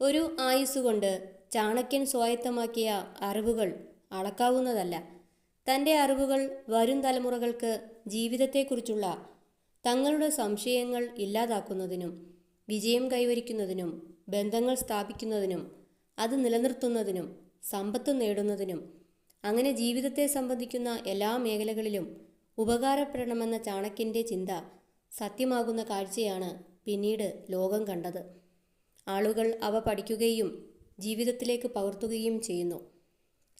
ഒരു ആയുസ്സുകൊണ്ട് ചാണക്യൻ സ്വായത്തമാക്കിയ അറിവുകൾ അളക്കാവുന്നതല്ല. തന്റെ അറിവുകൾ വരും തലമുറകൾക്ക് ജീവിതത്തെക്കുറിച്ചുള്ള തങ്ങളുടെ സംശയങ്ങൾ ഇല്ലാതാക്കുന്നതിനും വിജയം കൈവരിക്കുന്നതിനും ബന്ധങ്ങൾ സ്ഥാപിക്കുന്നതിനും അത് നിലനിർത്തുന്നതിനും സമ്പത്ത് നേടുന്നതിനും അങ്ങനെ ജീവിതത്തെ സംബന്ധിക്കുന്ന എല്ലാ മേഖലകളിലും ഉപകാരപ്പെടണമെന്ന ചാണക്യന്റെ ചിന്ത സത്യമാകുന്ന കാഴ്ചയാണ് പിന്നീട് ലോകം കണ്ടത്. ആളുകൾ അവ പഠിക്കുകയും ജീവിതത്തിലേക്ക് പകർത്തുകയും ചെയ്യുന്നു.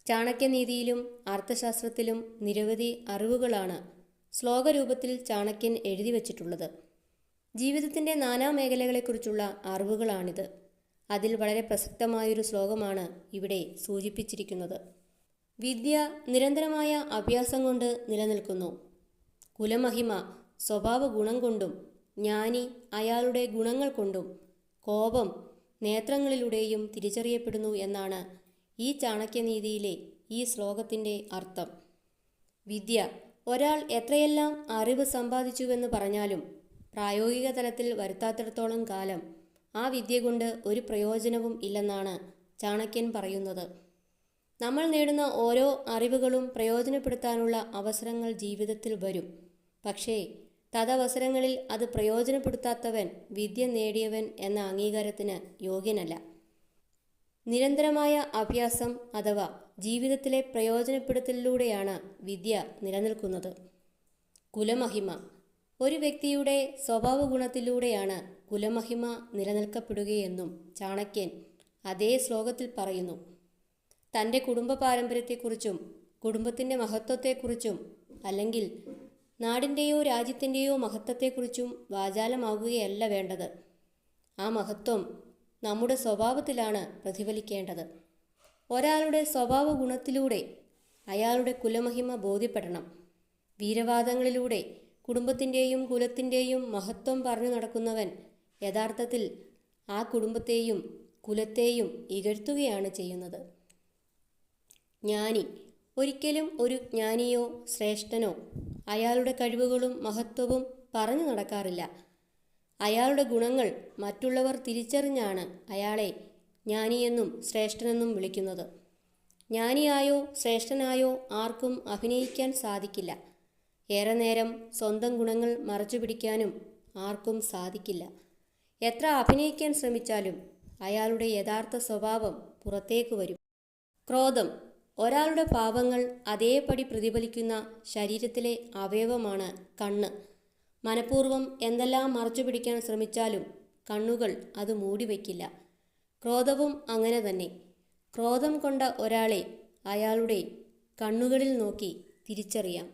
ചാണക്യനീതിയിലും അർത്ഥശാസ്ത്രത്തിലും നിരവധി അറിവുകളാണ് ശ്ലോകരൂപത്തിൽ ചാണക്യൻ എഴുതി വച്ചിട്ടുള്ളത്. ജീവിതത്തിന്റെ നാനാ മേഖലകളെക്കുറിച്ചുള്ള അറിവുകളാണിത്. അതിൽ വളരെ പ്രസക്തമായൊരു ശ്ലോകമാണ് ഇവിടെ സൂചിപ്പിച്ചിരിക്കുന്നത്. വിദ്യ നിരന്തരമായ അഭ്യാസം കൊണ്ട് നിലനിൽക്കുന്നു. കുലമഹിമ സ്വഭാവ ഗുണം കൊണ്ടും ജ്ഞാനി അയാളുടെ ഗുണങ്ങൾ കൊണ്ടും കോപം നേത്രങ്ങളിലൂടെയും തിരിച്ചറിയപ്പെടുന്നു എന്നാണ് ഈ ചാണക്യനീതിയിലെ ഈ ശ്ലോകത്തിന്റെ അർത്ഥം. വിദ്യ ഒരാൾ എത്രയെല്ലാം അറിവ് സമ്പാദിച്ചുവെന്ന് പറഞ്ഞാലും പ്രായോഗിക തലത്തിൽ വരുത്താത്തിടത്തോളം കാലം ആ വിദ്യ കൊണ്ട് ഒരു പ്രയോജനവും ഇല്ലെന്നാണ് ചാണക്യൻ പറയുന്നത്. നമ്മൾ നേടുന്ന ഓരോ അറിവുകളും പ്രയോജനപ്പെടുത്താനുള്ള അവസരങ്ങൾ ജീവിതത്തിൽ വരും. പക്ഷേ തദവസരങ്ങളിൽ അത് പ്രയോജനപ്പെടുത്താത്തവൻ വിദ്യ നേടിയവൻ എന്ന അംഗീകാരത്തിന് യോഗ്യനല്ല. നിരന്തരമായ അഭ്യാസം അഥവാ ജീവിതത്തിലെ പ്രയോജനപ്പെടുത്തലിലൂടെയാണ് വിദ്യ നിലനിൽക്കുന്നത്. കുലമഹിമ. ഒരു വ്യക്തിയുടെ സ്വഭാവ ഗുണത്തിലൂടെയാണ് കുലമഹിമ നിലനിൽക്കപ്പെടുകയെന്നും ചാണക്യൻ അതേ ശ്ലോകത്തിൽ പറയുന്നു. തന്റെ കുടുംബ പാരമ്പര്യത്തെക്കുറിച്ചും കുടുംബത്തിന്റെ മഹത്വത്തെക്കുറിച്ചും അല്ലെങ്കിൽ നാടിന്റെയോ രാജ്യത്തിന്റെയോ മഹത്വത്തെക്കുറിച്ചും വാചാലമാകുകയല്ല വേണ്ടത്. ആ മഹത്വം നമ്മുടെ സ്വഭാവത്തിലാണ് പ്രതിഫലിക്കേണ്ടത്. ഒരാളുടെ സ്വഭാവ ഗുണത്തിലൂടെ അയാളുടെ കുലമഹിമ ബോധ്യപ്പെടണം. വീരവാദങ്ങളിലൂടെ കുടുംബത്തിന്റെയും കുലത്തിന്റെയും മഹത്വം പറഞ്ഞു നടക്കുന്നവൻ യഥാർത്ഥത്തിൽ ആ കുടുംബത്തെയും കുലത്തെയും ഇകഴ്ത്തുകയാണ് ചെയ്യുന്നത്. ജ്ഞാനി ഒരിക്കലും ഒരു ജ്ഞാനിയോ ശ്രേഷ്ഠനോ അയാളുടെ കഴിവുകളും മഹത്വവും പറഞ്ഞു നടക്കാറില്ല. അയാളുടെ ഗുണങ്ങൾ മറ്റുള്ളവർ തിരിച്ചറിഞ്ഞാണ് അയാളെ ജ്ഞാനിയെന്നും ശ്രേഷ്ഠനെന്നും വിളിക്കുന്നത്. ജ്ഞാനിയായോ ശ്രേഷ്ഠനായോ ആർക്കും അഭിനയിക്കാൻ സാധിക്കില്ല. ഏറെ നേരം സ്വന്തം ഗുണങ്ങൾ മറച്ചു പിടിക്കാനും ആർക്കും സാധിക്കില്ല. എത്ര അഭിനയിക്കാൻ ശ്രമിച്ചാലും അയാളുടെ യഥാർത്ഥ സ്വഭാവം പുറത്തേക്ക് വരും. ക്രോധം ഒരാളുടെ പാപങ്ങൾ അതേപടി പ്രതിഫലിക്കുന്ന ശരീരത്തിലെ അവയവമാണ് കണ്ണ്. മനഃപൂർവം എന്തെല്ലാം മറച്ചു പിടിക്കാൻ ശ്രമിച്ചാലും കണ്ണുകൾ അത് മൂടിവെക്കില്ല. ക്രോധവും അങ്ങനെ തന്നെ. ക്രോധം കൊണ്ട ഒരാളെ അയാളുടെ കണ്ണുകളിൽ നോക്കി തിരിച്ചറിയാം.